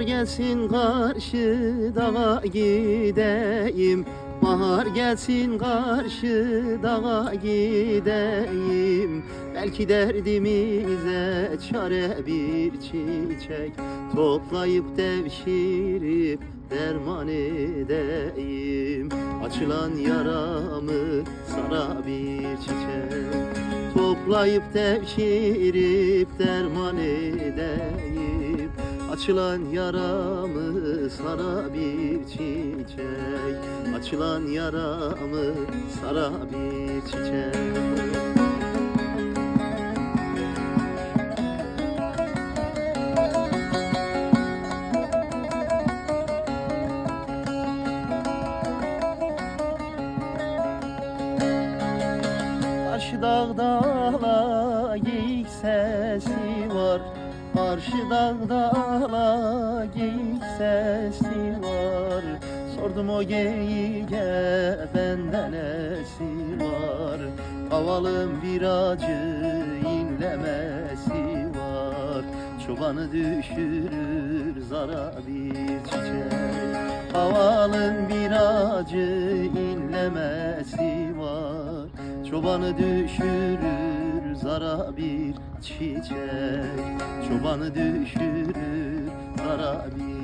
gelsin karşı dağa gideyim. Bahar gelsin karşı dağa gideyim. Belki derdimize çare bir çiçek Toplayıp devşirip derman edeyim. Açılan yaramı sana bir çiçek Toplayıp devşirip derman edeyim Açılan yaramı sana bir çiçek. Açılan yaramı sana bir çiçek. Karşı dağda ala geyik sesi Karşı dağda ala geyik sesi var. Sordum o geyiğe benden nesi var? Havalım bir acı inlemesi var. Çobanı düşürür zara bir çiçek. Havalın bir acı inlemesi var. Çobanı düşürür zara bir çiçek Çobanı düşürür zara bir